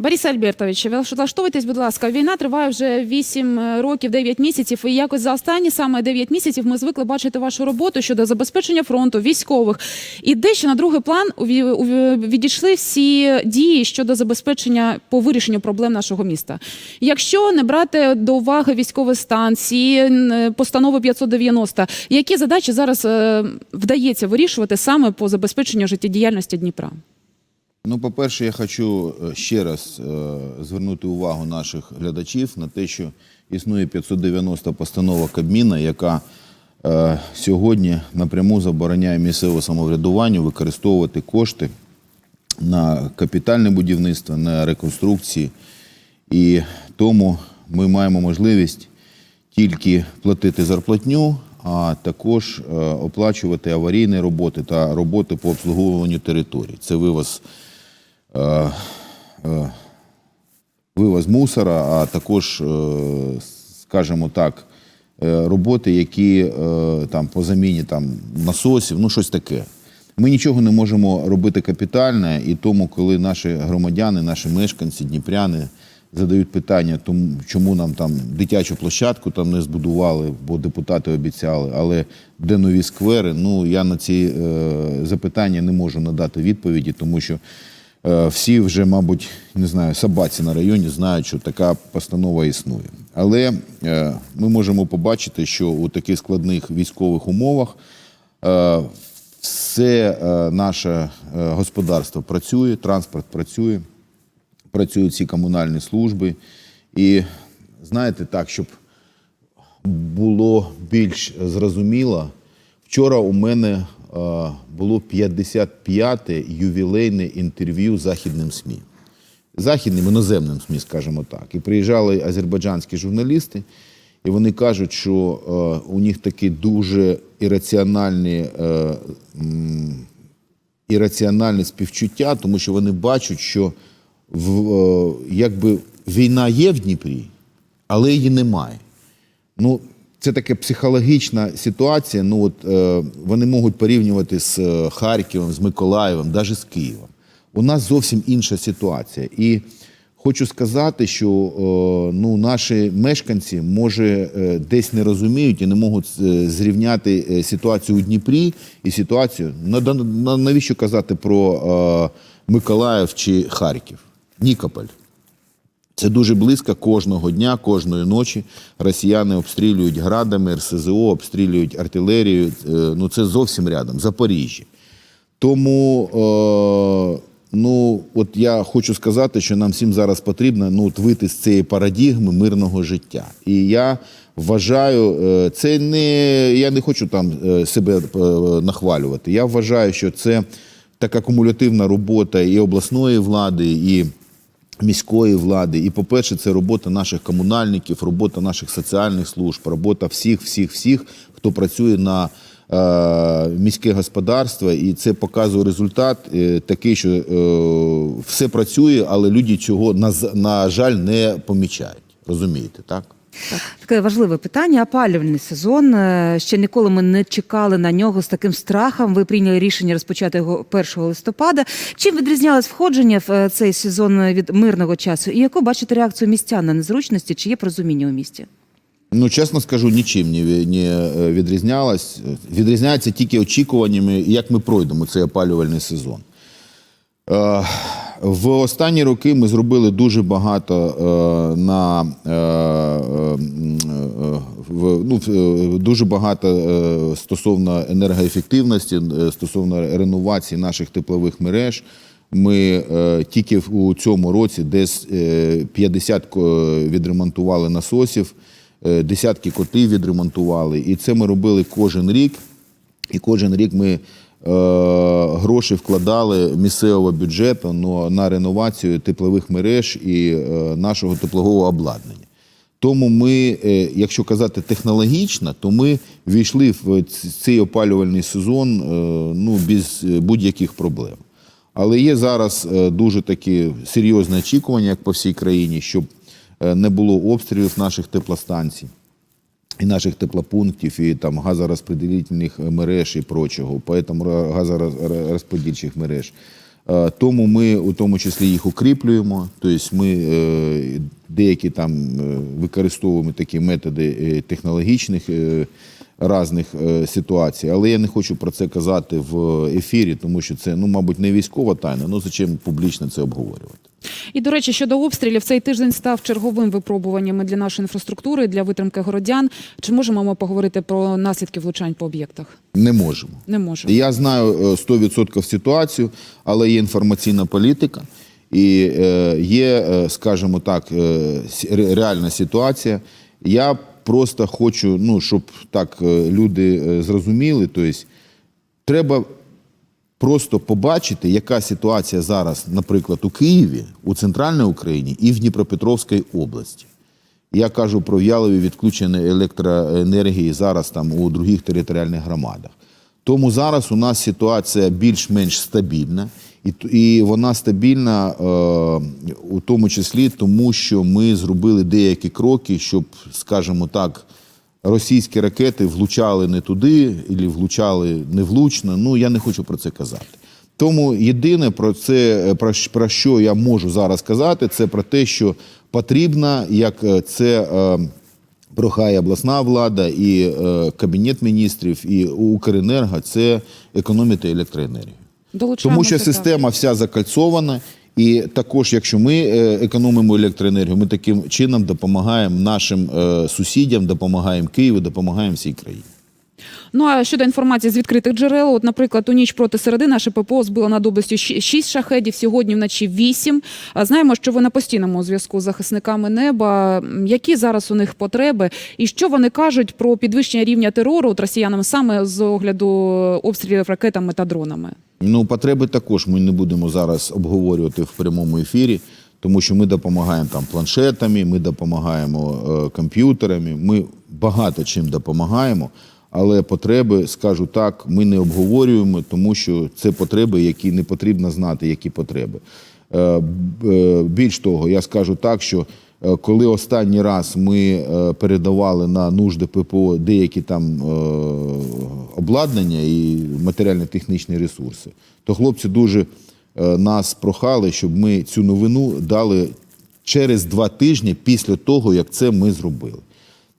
Борис Альбертович, ви влаштовуйтесь, будь ласка. Війна триває вже 8 років, 9 місяців. І якось за останні саме 9 місяців ми звикли бачити вашу роботу щодо забезпечення фронту, військових. І дещо на другий план відійшли всі дії щодо забезпечення по вирішенню проблем нашого міста. Якщо не брати до уваги військовий стан, ці н- постанови 590, які задачі зараз е, вдається вирішувати саме по забезпеченню життєдіяльності Дніпра? Ну, по-перше, я хочу е, ще раз е, звернути увагу наших глядачів на те, що існує 590 постанова Кабміна, яка е, сьогодні напряму забороняє місцевому самоврядуванню використовувати кошти на капітальне будівництво, на реконструкції. І тому ми маємо можливість тільки платити зарплатню, а також оплачувати аварійні роботи та роботи по обслуговуванню територій. Це вивоз, е, е, вивоз мусора, а також, е, скажімо так, роботи, які там по заміні там, насосів, ну щось таке. Ми нічого не можемо робити капітальне, і тому, коли наші громадяни, наші мешканці, дніпряни задають питання, тому чому нам там дитячу площадку там не збудували, бо депутати обіцяли, але де нові сквери? Ну я на ці е, запитання не можу надати відповіді, тому що всі вже, мабуть, не знаю, собаці на районі знають, що така постанова існує. Але е, ми можемо побачити, що у таких складних військових умовах. Е, все е, наше е, господарство працює, транспорт працює, працюють ці комунальні служби. І знаєте, так, щоб було більш зрозуміло, вчора у мене е, було 55-те ювілейне інтерв'ю західним СМІ. Західним іноземним СМІ, скажімо так. І приїжджали азербайджанські журналісти, і вони кажуть, що е, у них такі дуже ірраціональні, е, м, ірраціональне співчуття, тому що вони бачать, що в, е, якби війна є в Дніпрі, але її немає. Ну, це така психологічна ситуація. Ну, от, е, вони можуть порівнювати з е, Харковом, з Миколаєвом, навіть з Києвом. У нас зовсім інша ситуація. І хочу сказати, що е, ну, наші мешканці, може, е, десь не розуміють і не можуть е, зрівняти е, ситуацію у Дніпрі і ситуацію. На- на- Навіщо казати про е, Миколаїв чи Харків? Нікополь. Це дуже близько кожного дня, кожної ночі. Росіяни обстрілюють градами, РСЗО, обстрілюють артилерію. Е, Ну це зовсім рядом, Запоріжжя. Тому е, ну, от я хочу сказати, що нам всім зараз потрібно ну, вийти з цієї парадігми мирного життя. І я вважаю, е, це не я не хочу там е, себе нахвалювати. Я вважаю, що це така кумулятивна робота і обласної влади, і міської влади. І, по-перше, це робота наших комунальників, робота наших соціальних служб, робота всіх, всіх, всіх, хто працює на е, міське господарство. І це показує результат е, такий, що е, все працює, але люди цього, на, на жаль, не помічають. Розумієте, так? Таке важливе питання. Опалювальний сезон. Е, Ще ніколи ми не чекали на нього з таким страхом. Ви прийняли рішення розпочати його 1 листопада. Чим відрізнялось входження в е, цей сезон від мирного часу? І яку бачите реакцію містян на незручності? Чи є порозуміння у місті? Ну, чесно скажу, нічим не, е, відрізнялась. Відрізняється тільки очікуваннями, як ми пройдемо цей опалювальний сезон. В останні роки ми зробили дуже багато е, на е, е, е, в, ну, е, дуже багато е, стосовно енергоефективності, стосовно реновації наших теплових мереж. Ми е, тільки у цьому році десь е, 50 відремонтували насосів, е, десятки котлів відремонтували. І це ми робили кожен рік. І кожен рік ми гроші вкладали місцевого бюджету но, на реновацію теплових мереж і е, нашого теплового обладнання. Тому ми, е, якщо казати технологічно, то ми війшли в цей опалювальний сезон е, ну, без е, будь-яких проблем. Але є зараз е, дуже такі серйозні очікування, як по всій країні, щоб е, не було обстрілів наших теплостанцій і наших теплопунктів, і там газорозподілительних мереж і прочого, поэтому газорозподільчих мереж. Тому ми у тому числі їх укріплюємо. Тобто ми е, деякі там е, використовуємо такі методи е, технологічних різних ситуацій. Але я не хочу про це казати в ефірі, тому що це, ну, мабуть, не військова тайна. Ну зачем публічно це обговорювати? І до речі, щодо обстрілів, цей тиждень став черговим випробуванням для нашої інфраструктури для витримки городян. Чи можемо ми поговорити про наслідки влучань по об'єктах? Не можемо. Не можемо. Я знаю е, 100% ситуацію, але є інформаційна політика і е, є, е, скажімо так, е, реальна ситуація. Я просто хочу, ну, щоб так е, люди е, зрозуміли, тобто треба просто побачити, яка ситуація зараз, наприклад, у Києві, у центральній Україні і в Дніпропетровській області. Я кажу про в'ялові відключення електроенергії зараз там у других територіальних громадах. Тому зараз у нас ситуація більш-менш стабільна, і, і вона стабільна е, у тому числі тому, що ми зробили деякі кроки, щоб, скажімо так, російські ракети влучали не туди, або влучали невлучно. Ну я не хочу про це казати. Тому єдине про це, про, про що я можу зараз сказати, це про те, що потрібно, як е, це е, прохає обласна влада і е, кабінет міністрів, і Укренерго, це економити електроенергію. Тому що так. система вся закальцована, і також, якщо ми е, економимо електроенергію, ми таким чином допомагаємо нашим е, сусідям, допомагаємо Києву, допомагаємо всій країні. Ну а щодо інформації з відкритих джерел, от, наприклад, у ніч проти середи наше ППО збило над областю 6 шахедів, сьогодні вночі 8. Знаємо, що ви на постійному зв'язку з захисниками неба. Які зараз у них потреби, і що вони кажуть про підвищення рівня терору от росіянам саме з огляду обстрілів ракетами та дронами? Ну, потреби також ми не будемо зараз обговорювати в прямому ефірі, тому що ми допомагаємо там планшетами, ми допомагаємо е, комп'ютерами, ми багато чим допомагаємо. Але потреби, скажу так, ми не обговорюємо, тому що це потреби, які не потрібно знати, які потреби. Е, е, Більш того, я скажу так, що е, коли останній раз ми передавали на нужди ППО деякі там обладнання і матеріально-технічні ресурси, то хлопці дуже нас прохали, щоб ми цю новину дали через два тижні після того, як це ми зробили.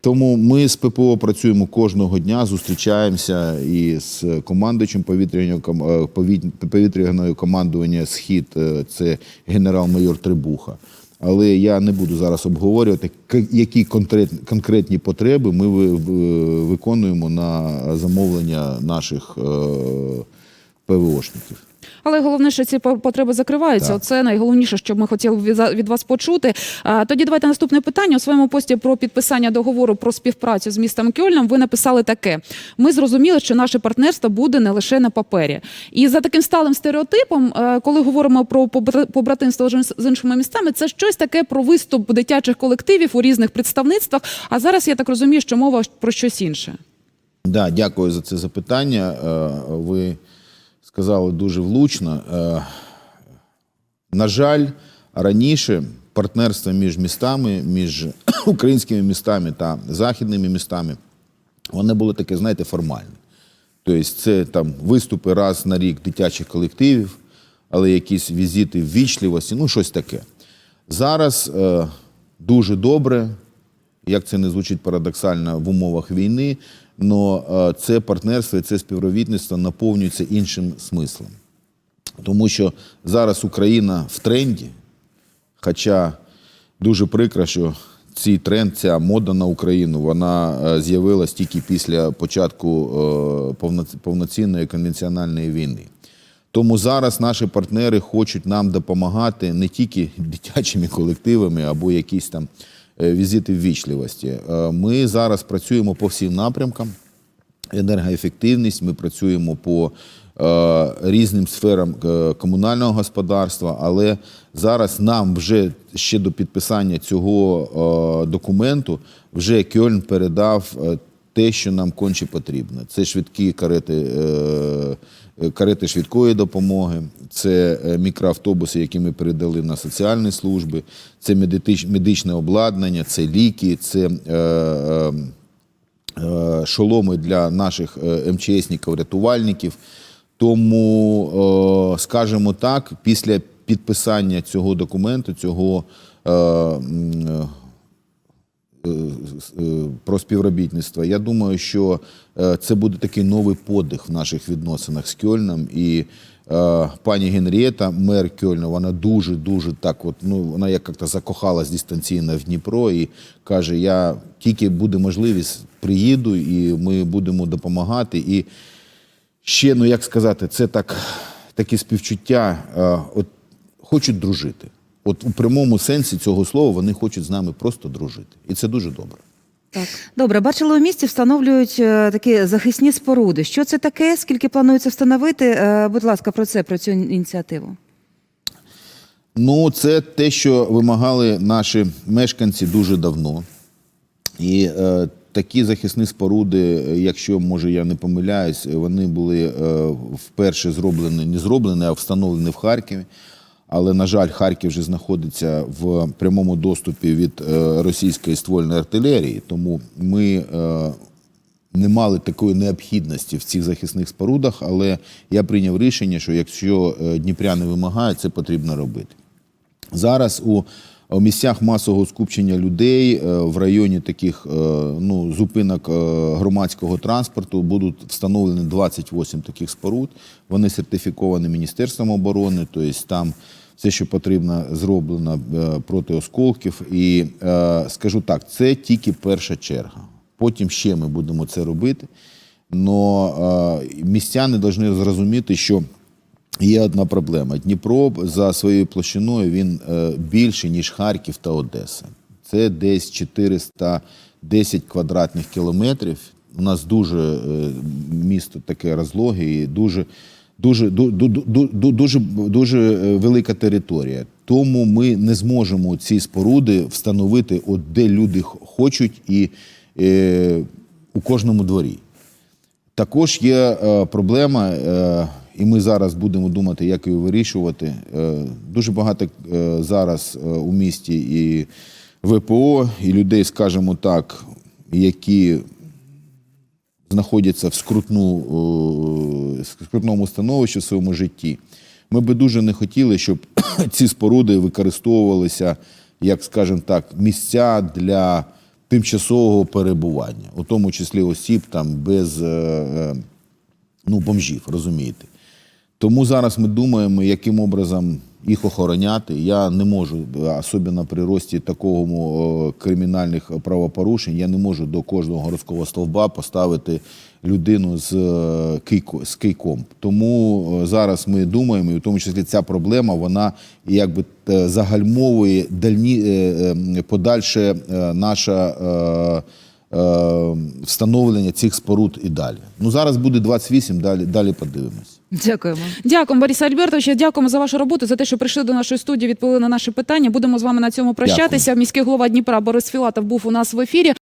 Тому ми з ППО працюємо кожного дня, зустрічаємося і з командуючим повітряного е, повітряного командування Схід, е, це генерал-майор Трибуха. Але я не буду зараз обговорювати, які конкретні, потреби ми ви- виконуємо на замовлення наших е, ПВОшників. Але головне, що ці по- потреби закриваються. Так. Оце найголовніше, що ми хотіли від- вас почути. Тоді давайте наступне питання. У своєму пості про підписання договору про співпрацю з містом Кьольном ви написали таке: ми зрозуміли, що наше партнерство буде не лише на папері. І за таким сталим стереотипом, е, коли говоримо про побра- побратимство з іншими містами, це щось таке про виступ дитячих колективів у різних представництвах. А зараз я так розумію, що мова про щось інше. Да, дякую за це запитання. Е, Ви сказали дуже влучно. Е, На жаль, раніше партнерство між містами, між українськими містами та західними містами, воно було таке, знаєте, формальне. Тобто це там виступи раз на рік дитячих колективів, але якісь візити ввічливості, ну щось таке. Зараз е, дуже добре, як це не звучить парадоксально в умовах війни, але це партнерство і це співробітництво наповнюється іншим смислом. Тому що зараз Україна в тренді, хоча дуже прикро, що цей тренд, ця мода на Україну, вона е, з'явилась тільки після початку е, повноцінної конвенціональної війни. Тому зараз наші партнери хочуть нам допомагати не тільки дитячими колективами або якісь там візити ввічливості. Е, Ми зараз працюємо по всім напрямкам енергоефективність, ми працюємо по е, різним сферам е, комунального господарства, але зараз нам вже ще до підписання цього е, документу вже Кьольн передав е, те, що нам конче потрібно. Це швидкі карети, е, е, карети швидкої допомоги, це е, мікроавтобуси, які ми передали на соціальні служби, це медичне обладнання, це ліки, це шоломи для наших е, МЧСників, рятувальників. Тому, скажімо так, після підписання цього документу, цього про співробітництво. Я думаю, що е, це буде такий новий подих в наших відносинах з Кьольном. І е, пані Генрієта, мер Кьольна, вона дуже дуже так, от ну вона як то закохалась дистанційно в Дніпро і каже: Я тільки буде можливість, приїду, і ми будемо допомагати. І ще, ну як сказати, це так, такі співчуття, е, от хочуть дружити. От у прямому сенсі цього слова вони хочуть з нами просто дружити. І це дуже добре. Так. Добре, бачили у місті, встановлюють е, такі захисні споруди. Що це таке? Скільки планується встановити? Е, Будь ласка, про це, про цю ініціативу. Ну, це те, що вимагали наші мешканці дуже давно. І е, такі захисні споруди, якщо може я не помиляюсь, вони були е, вперше зроблені, не зроблені, а встановлені в Харкові. Але, на жаль, Харків вже знаходиться в прямому доступі від е, російської ствольної артилерії, тому ми е, не мали такої необхідності в цих захисних спорудах, але я прийняв рішення, що якщо е, дніпряни вимагають, це потрібно робити. Зараз у, місцях масового скупчення людей в районі таких ну, зупинок громадського транспорту будуть встановлені 28 таких споруд. Вони сертифіковані Міністерством оборони, тобто там все, що потрібно, зроблено е, проти осколків. І е, скажу так, це тільки перша черга. Потім ще ми будемо це робити. Но е, містяни повинні зрозуміти, що Є одна проблема. Дніпро за своєю площиною він більший, ніж Харків та Одеса. Це десь 410 квадратних кілометрів. У нас дуже місто таке розлоге і дуже, дуже, ду- ду- ду- ду- дуже, дуже велика територія. Тому ми не зможемо ці споруди встановити, от де люди хочуть, і е, у кожному дворі. Також є е, проблема, е, і ми зараз будемо думати, як її вирішувати. Е, дуже багато е, зараз е, у місті і ВПО, і людей, скажімо так, які знаходяться в скрутну, е, скрутному становищі в своєму житті. Ми би дуже не хотіли, щоб ці споруди використовувалися, як скажімо так, місця для тимчасового перебування, у тому числі осіб там без е, е, ну, бомжів, розумієте. Тому зараз ми думаємо, яким образом їх охороняти. Я не можу, особливо при рості такого о, кримінальних правопорушень, я не можу до кожного городського стовба поставити людину з, е, кийко- з кийком. Тому е, зараз ми думаємо, і в тому числі ця проблема, вона якби е, загальмовує дальні, е, е, подальше е, наша. е, е, Встановлення цих споруд і далі. Ну зараз буде 28, далі, далі подивимось. Дякуємо. Дякуємо, Борис Альбертовича. Дякуємо за вашу роботу, за те, що прийшли до нашої студії, відповіли на наші питання. Будемо з вами на цьому прощатися. Міський голова Дніпра Борис Філатов був у нас в ефірі.